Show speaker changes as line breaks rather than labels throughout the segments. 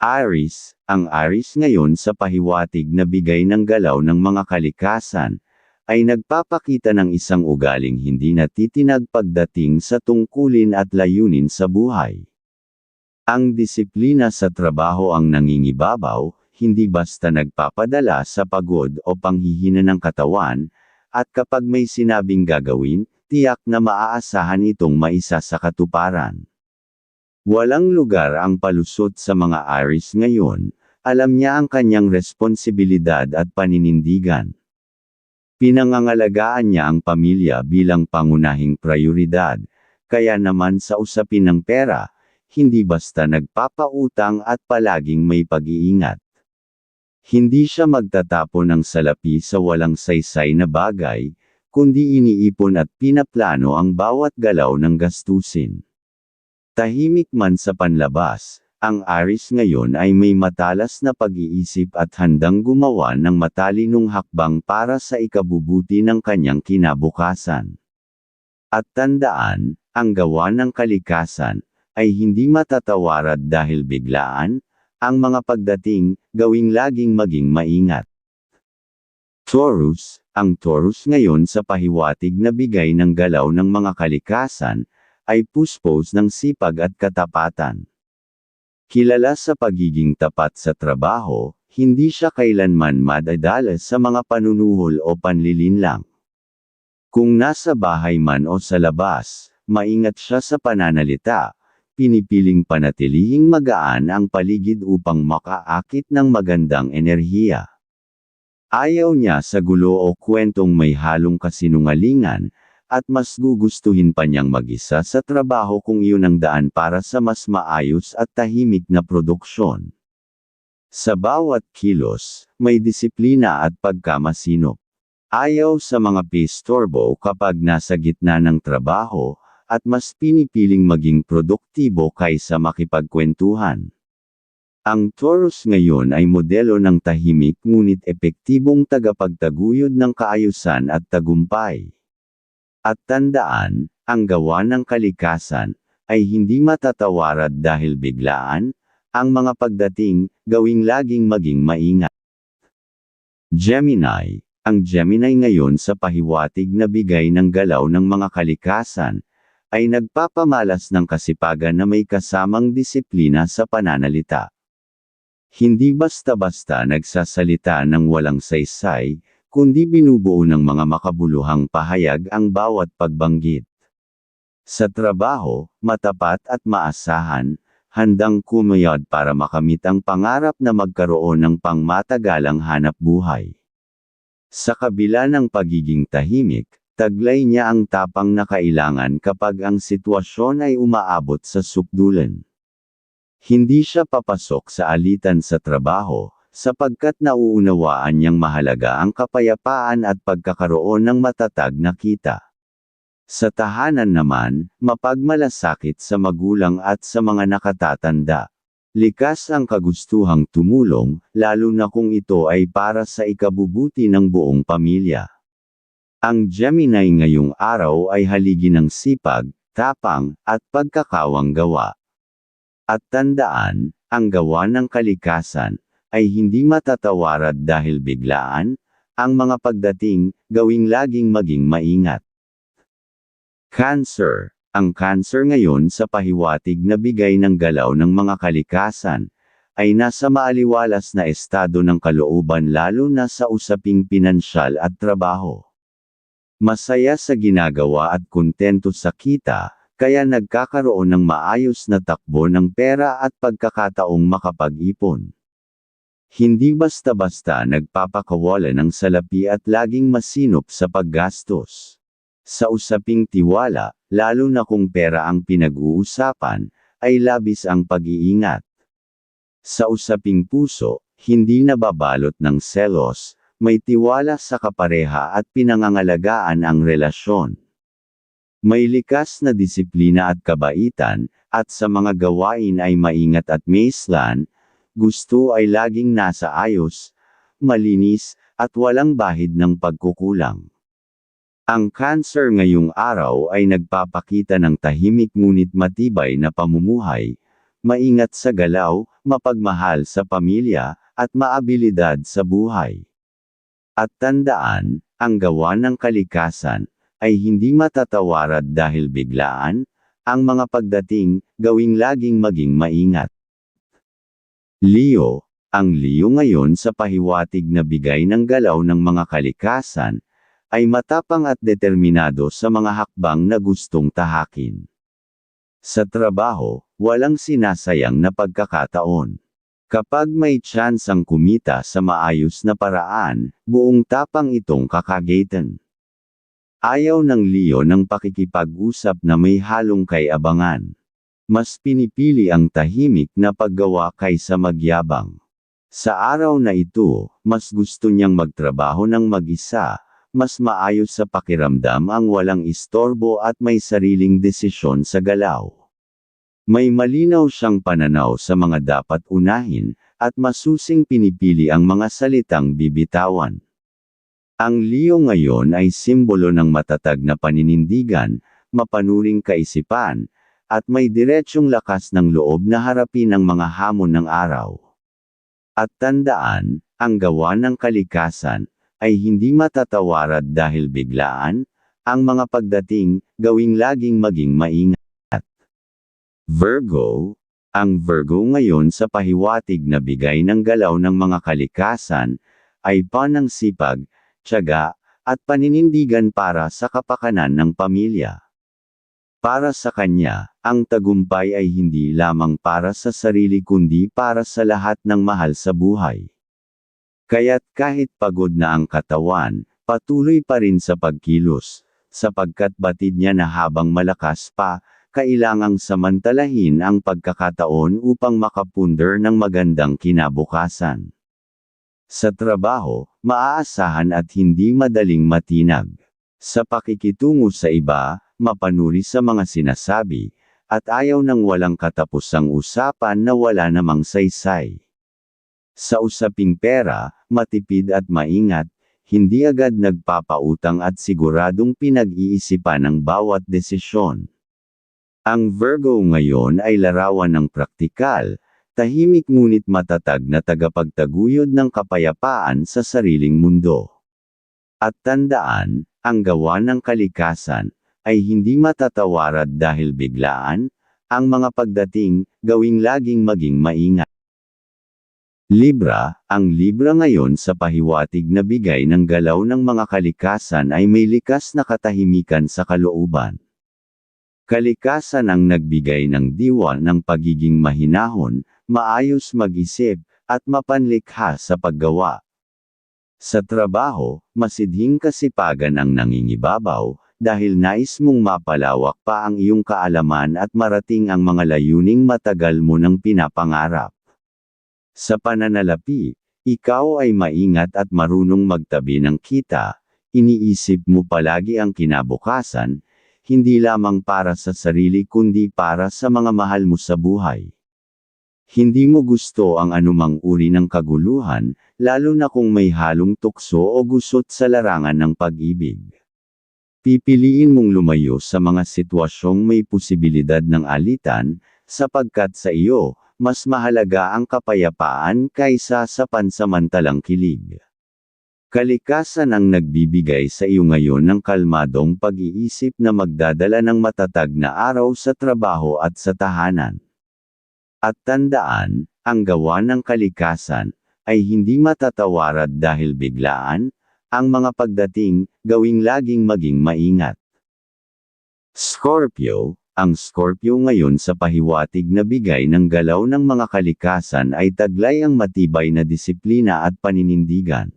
Aris, ang Aris ngayon sa pahiwatig na bigay ng galaw ng mga kalikasan, ay nagpapakita ng isang ugaling hindi natitinag pagdating sa tungkulin at layunin sa buhay. Ang disiplina sa trabaho ang nangingibabaw, hindi basta nagpapadala sa pagod o panghihina ng katawan, at kapag may sinabing gagawin, tiyak na maaasahan itong maisa sa katuparan. Walang lugar ang palusot sa mga Aris ngayon, alam niya ang kanyang responsibilidad at paninindigan. Pinangangalagaan niya ang pamilya bilang pangunahing prioridad, kaya naman sa usapin ng pera, hindi basta nagpapautang at palaging may pag-iingat. Hindi siya magtatapon ng salapi sa walang saysay na bagay, kundi iniipon at pinaplano ang bawat galaw ng gastusin. Tahimik man sa panlabas, ang Aris ngayon ay may matalas na pag-iisip at handang gumawa ng matalinong hakbang para sa ikabubuti ng kanyang kinabukasan. At tandaan, ang gawa ng kalikasan, ay hindi matatawarad dahil biglaan, ang mga pagdating, gawing laging maging maingat. Taurus, ang Taurus ngayon sa pahiwatig na bigay ng galaw ng mga kalikasan, ay puspos ng sipag at katapatan. Kilala sa pagiging tapat sa trabaho, hindi siya kailanman madadala sa mga panunuhol o panlilinlang. Kung nasa bahay man o sa labas, maingat siya sa pananalita, pinipiling panatilihing magaan ang paligid upang makaakit ng magandang enerhiya. Ayaw niya sa gulo o kwentong may halong kasinungalingan, at mas gugustuhin pa niyang mag-isa sa trabaho kung iyon ang daan para sa mas maayos at tahimik na produksyon. Sa bawat kilos, may disiplina at pagkamasinop. Ayaw sa mga pistorbo kapag nasa gitna ng trabaho, at mas pinipiling maging produktibo kaysa makipagkwentuhan. Ang Taurus ngayon ay modelo ng tahimik ngunit epektibong tagapagtaguyod ng kaayusan at tagumpay. At tandaan, ang gawa ng kalikasan, ay hindi matatawarad dahil biglaan, ang mga pagdating, gawing laging maging maingat. Gemini, ang Gemini ngayon sa pahiwatig na bigay ng galaw ng mga kalikasan, ay nagpapamalas ng kasipagan na may kasamang disiplina sa pananalita. Hindi basta-basta nagsasalita ng walang saysay, kundi binubuo ng mga makabuluhang pahayag ang bawat pagbanggit. Sa trabaho, matapat at maasahan, handang kumayod para makamit ang pangarap na magkaroon ng pangmatagalang hanap buhay. Sa kabila ng pagiging tahimik, Taglay niya ang tapang na kailangan kapag ang sitwasyon ay umaabot sa sukdulan. Hindi siya papasok sa alitan sa trabaho, sapagkat nauunawaan niyang mahalaga ang kapayapaan at pagkakaroon ng matatag na kita. Sa tahanan naman, mapagmalasakit sa magulang at sa mga nakatatanda. Likas ang kagustuhang tumulong, lalo na kung ito ay para sa ikabubuti ng buong pamilya. Ang Gemini ngayong araw ay haligi ng sipag, tapang, at pagkakawang gawa. At tandaan, ang gawa ng kalikasan, ay hindi matatawarad dahil biglaan, ang mga pagdating, gawing laging maging maingat. Cancer Ang cancer ngayon sa pahiwatig na bigay ng galaw ng mga kalikasan, ay nasa maaliwalas na estado ng kalooban lalo na sa usaping pinansyal at trabaho. Masaya sa ginagawa at kontento sa kita, kaya nagkakaroon ng maayos na takbo ng pera at pagkakataong makapag-ipon. Hindi basta-basta nagpapakawala ng salapi at laging masinop sa paggastos. Sa usaping tiwala, lalo na kung pera ang pinag-uusapan, ay labis ang pag-iingat. Sa usaping puso, hindi nababalot ng selos, may tiwala sa kapareha at pinangangalagaan ang relasyon. May likas na disiplina at kabaitan, at sa mga gawain ay maingat at maislan, gusto ay laging nasa ayos, malinis, at walang bahid ng pagkukulang. Ang cancer ngayong araw ay nagpapakita ng tahimik ngunit matibay na pamumuhay, maingat sa galaw, mapagmahal sa pamilya, at maabilidad sa buhay. At tandaan, ang gawa ng kalikasan, ay hindi matatawarad dahil biglaan, ang mga pagdating, gawing laging maging maingat. Leo, ang Leo ngayon sa pahiwatig na bigay ng galaw ng mga kalikasan, ay matapang at determinado sa mga hakbang na gustong tahakin. Sa trabaho, walang sinasayang na pagkakataon. Kapag may tsansang kumita sa maayos na paraan, buong tapang itong kakagatan. Ayaw ng Leo ng pakikipag-usap na may halong kay abangan. Mas pinipili ang tahimik na paggawa kaysa magyabang. Sa araw na ito, mas gusto niyang magtrabaho ng mag-isa, mas maayos sa pakiramdam ang walang istorbo at may sariling desisyon sa galaw. May malinaw siyang pananaw sa mga dapat unahin, at masusing pinipili ang mga salitang bibitawan. Ang Leo ngayon ay simbolo ng matatag na paninindigan, mapanuring kaisipan, at may diretsyong lakas ng loob na harapin ang mga hamon ng araw. At tandaan, ang gawa ng kalikasan, ay hindi matatawarad dahil biglaan, ang mga pagdating, gawing laging maging maingat. Virgo, ang Virgo ngayon sa pahiwatig na bigay ng galaw ng mga kalikasan, ay panang sipag, tiyaga, at paninindigan para sa kapakanan ng pamilya. Para sa kanya, ang tagumpay ay hindi lamang para sa sarili kundi para sa lahat ng mahal sa buhay. Kaya't kahit pagod na ang katawan, patuloy pa rin sa pagkilos, sapagkat batid niya na habang malakas pa, kailangang samantalahin ang pagkakataon upang makapunder ng magandang kinabukasan. Sa trabaho, maaasahan at hindi madaling matinag. Sa pakikitungo sa iba, mapanuri sa mga sinasabi, at ayaw ng walang katapusang usapan na wala namang saysay. Sa usaping pera, matipid at maingat, hindi agad nagpapautang at siguradong pinag-iisipan ang bawat desisyon. Ang Virgo ngayon ay larawan ng praktikal, tahimik ngunit matatag na tagapagtaguyod ng kapayapaan sa sariling mundo. At tandaan, ang gawa ng kalikasan, ay hindi matatawarad dahil biglaan, ang mga pagdating, gawing laging maging maingat. Libra, ang Libra ngayon sa pahiwatig na bigay ng galaw ng mga kalikasan ay may likas na katahimikan sa kalooban. Kalikasan ang nagbigay ng diwa ng pagiging mahinahon, maayos mag-isip, at mapanlikha sa paggawa. Sa trabaho, masidhing kasipagan ang nangingibabaw, dahil nais mong mapalawak pa ang iyong kaalaman at marating ang mga layuning matagal mo nang pinapangarap. Sa pananalapi, ikaw ay maingat at marunong magtabi ng kita, iniisip mo palagi ang kinabukasan, hindi lamang para sa sarili kundi para sa mga mahal mo sa buhay. Hindi mo gusto ang anumang uri ng kaguluhan, lalo na kung may halong tukso o gusot sa larangan ng pag-ibig. Pipiliin mong lumayo sa mga sitwasyong may posibilidad ng alitan, sapagkat sa iyo, mas mahalaga ang kapayapaan kaysa sa pansamantalang kilig. Kalikasan ang nagbibigay sa iyo ngayon ng kalmadong pag-iisip na magdadala ng matatag na araw sa trabaho at sa tahanan. At tandaan, ang gawa ng kalikasan, ay hindi matatawarad dahil biglaan, ang mga pagdating, gawing laging maging maingat. Scorpio, ang Scorpio ngayon sa pahiwatig na bigay ng galaw ng mga kalikasan ay taglay ang matibay na disiplina at paninindigan.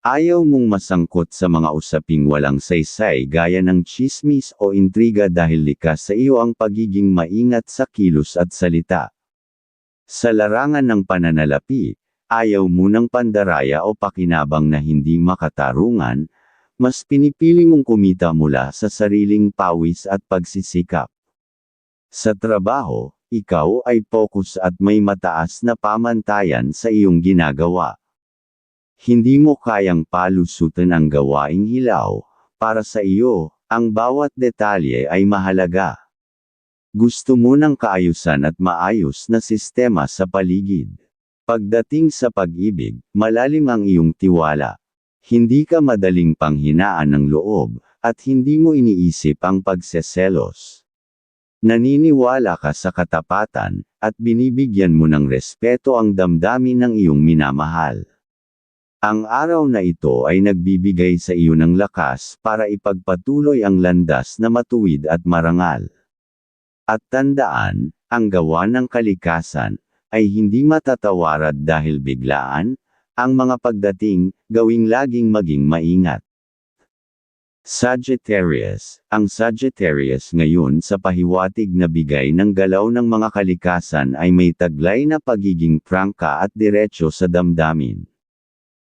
Ayaw mong masangkot sa mga usaping walang saysay gaya ng chismis o intriga dahil likas sa iyo ang pagiging maingat sa kilos at salita. Sa larangan ng pananalapi, ayaw mo ng pandaraya o pakinabang na hindi makatarungan, mas pinipili mong kumita mula sa sariling pawis at pagsisikap. Sa trabaho, ikaw ay focus at may mataas na pamantayan sa iyong ginagawa. Hindi mo kayang palusutan ang gawaing hilaw, para sa iyo, ang bawat detalye ay mahalaga. Gusto mo ng kaayusan at maayos na sistema sa paligid. Pagdating sa pag-ibig, malalim ang iyong tiwala. Hindi ka madaling panghinaan ng loob, at hindi mo iniisip ang pagseselos. Naniniwala ka sa katapatan, at binibigyan mo ng respeto ang damdamin ng iyong minamahal. Ang araw na ito ay nagbibigay sa iyo ng lakas para ipagpatuloy ang landas na matuwid at marangal. At tandaan, ang gawa ng kalikasan, ay hindi matatawarad dahil biglaan, ang mga pagdating, gawing laging maging maingat. Sagittarius, ang Sagittarius ngayon sa pahiwatig na bigay ng galaw ng mga kalikasan ay may taglay na pagiging prangka at diretso sa damdamin.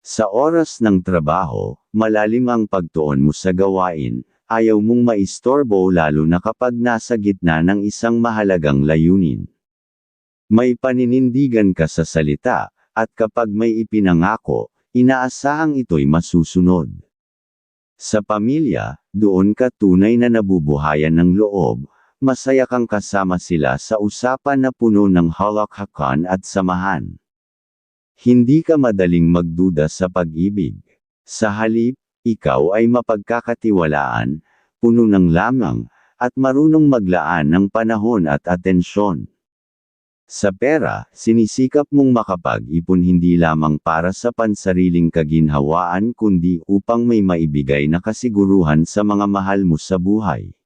Sa oras ng trabaho, malalim ang pagtuon mo sa gawain, ayaw mong maistorbo lalo na kapag nasa gitna ng isang mahalagang layunin. May paninindigan ka sa salita, at kapag may ipinangako, inaasahang ito'y masusunod. Sa pamilya, doon ka tunay na nabubuhayan ng loob, masaya kang kasama sila sa usapan na puno ng halakhakan at samahan. Hindi ka madaling magduda sa pag-ibig. Sa halip, ikaw ay mapagkakatiwalaan, puno ng lamang, at marunong maglaan ng panahon at atensyon. Sa pera, sinisikap mong makapag-ipon hindi lamang para sa pansariling kaginhawaan kundi upang may maibigay na kasiguruhan sa mga mahal mo sa buhay.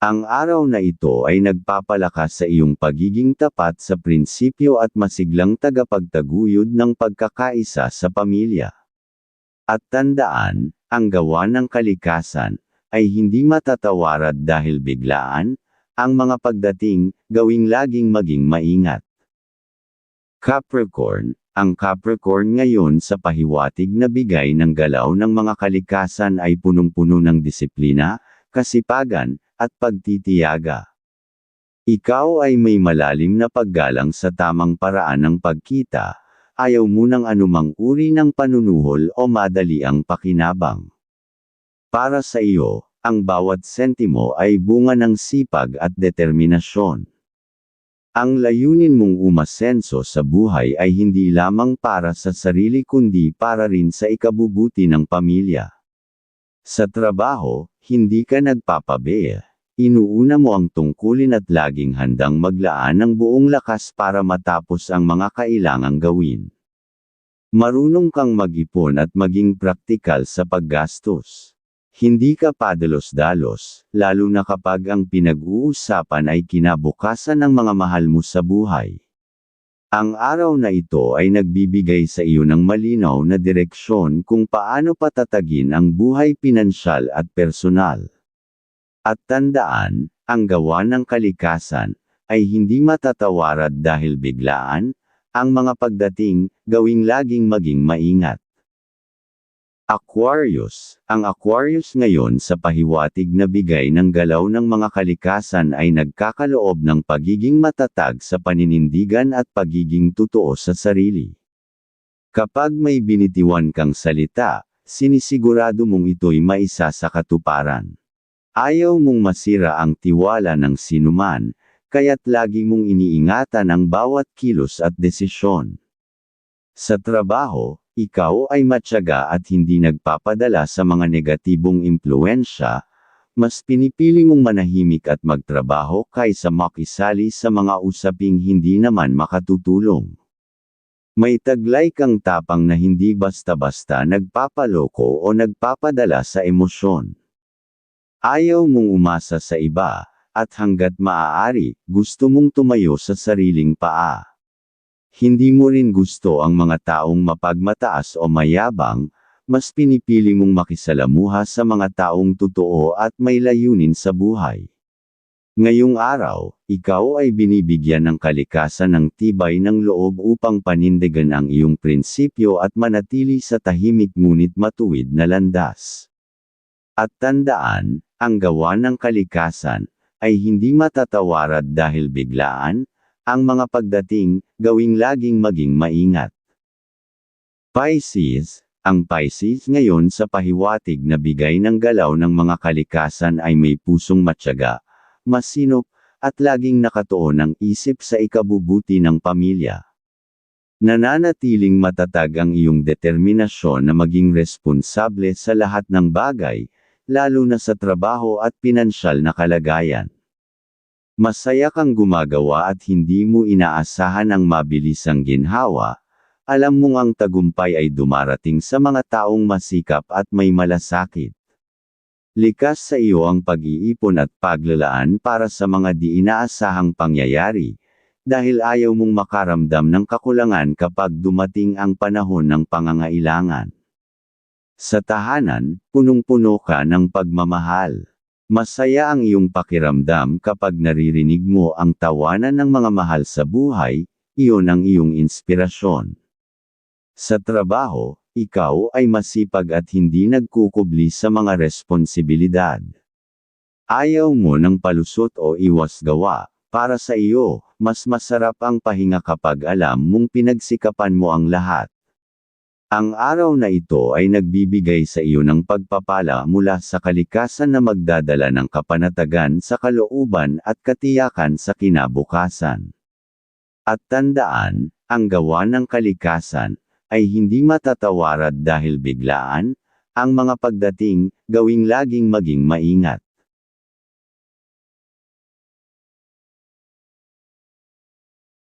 Ang araw na ito ay nagpapalakas sa iyong pagiging tapat sa prinsipyo at masiglang tagapagtaguyod ng pagkakaisa sa pamilya. At tandaan, ang gawa ng kalikasan, ay hindi matatawarad dahil biglaan, ang mga pagdating, gawing laging maging maingat. Capricorn, ang Capricorn ngayon sa pahiwatig na bigay ng galaw ng mga kalikasan ay punong-puno ng disiplina, kasipagan, at pagtitiyaga. Ikaw ay may malalim na paggalang sa tamang paraan ng pagkita, ayaw mo ng anumang uri ng panunuhol o madali ang pakinabang. Para sa iyo, ang bawat sentimo ay bunga ng sipag at determinasyon. Ang layunin mong umasenso sa buhay ay hindi lamang para sa sarili kundi para rin sa ikabubuti ng pamilya. Sa trabaho, hindi ka nagpapabe. Inuuna mo ang tungkulin at laging handang maglaan ng buong lakas para matapos ang mga kailangang gawin. Marunong kang mag-ipon at maging praktikal sa paggastos. Hindi ka padalos-dalos, lalo na kapag ang pinag-uusapan ay kinabukasan ng mga mahal mo sa buhay. Ang araw na ito ay nagbibigay sa iyo ng malinaw na direksyon kung paano patatagin ang buhay pinansyal at personal. At tandaan, ang gawa ng kalikasan, ay hindi matatawarad dahil biglaan, ang mga pagdating, gawing laging maging maingat. Aquarius, ang Aquarius ngayon sa pahiwatig na bigay ng galaw ng mga kalikasan ay nagkakaloob ng pagiging matatag sa paninindigan at pagiging totoo sa sarili. Kapag may binitiwan kang salita, sinisigurado mong ito'y maisa sa katuparan. Ayaw mong masira ang tiwala ng sinuman, kaya't lagi mong iniingatan ang bawat kilos at desisyon. Sa trabaho, ikaw ay matyaga at hindi nagpapadala sa mga negatibong impluensya, mas pinipili mong manahimik at magtrabaho kaysa makisali sa mga usaping hindi naman makatutulong. May taglay kang tapang na hindi basta-basta nagpapaloko o nagpapadala sa emosyon. Ayaw mong umasa sa iba, at hanggat maaari, gusto mong tumayo sa sariling paa. Hindi mo rin gusto ang mga taong mapagmataas o mayabang, mas pinipili mong makisalamuha sa mga taong totoo at may layunin sa buhay. Ngayong araw, ikaw ay binibigyan ng kalikasan ng tibay ng loob upang panindigan ang iyong prinsipyo at manatili sa tahimik ngunit matuwid na landas. At tandaan, ang gawa ng kalikasan, ay hindi matatawarad dahil biglaan, ang mga pagdating, gawing laging maging maingat. Pisces, ang Pisces ngayon sa pahiwatig na bigay ng galaw ng mga kalikasan ay may pusong matyaga, masinop, at laging nakatuon ang isip sa ikabubuti ng pamilya. Nananatiling matatag ang iyong determinasyon na maging responsable sa lahat ng bagay, lalo na sa trabaho at pinansyal na kalagayan. Masaya kang gumagawa at hindi mo inaasahan ang mabilisang ginhawa, alam mong ang tagumpay ay dumarating sa mga taong masikap at may malasakit. Likas sa iyo ang pag-iipon at paglalaan para sa mga di inaasahang pangyayari, dahil ayaw mong makaramdam ng kakulangan kapag dumating ang panahon ng pangangailangan. Sa tahanan, punong-puno ka ng pagmamahal. Masaya ang iyong pakiramdam kapag naririnig mo ang tawanan ng mga mahal sa buhay, iyon ang iyong inspirasyon. Sa trabaho, ikaw ay masipag at hindi nagkukubli sa mga responsibilidad. Ayaw mo ng palusot o iwas gawa, para sa iyo, mas masarap ang pahinga kapag alam mong pinagsikapan mo ang lahat. Ang araw na ito ay nagbibigay sa iyo ng pagpapala mula sa kalikasan na magdadala ng kapanatagan sa kalooban at katiyakan sa kinabukasan. At tandaan, ang gawa ng kalikasan, ay hindi matatawarad dahil biglaan, ang mga pagdating, gawing laging maging maingat.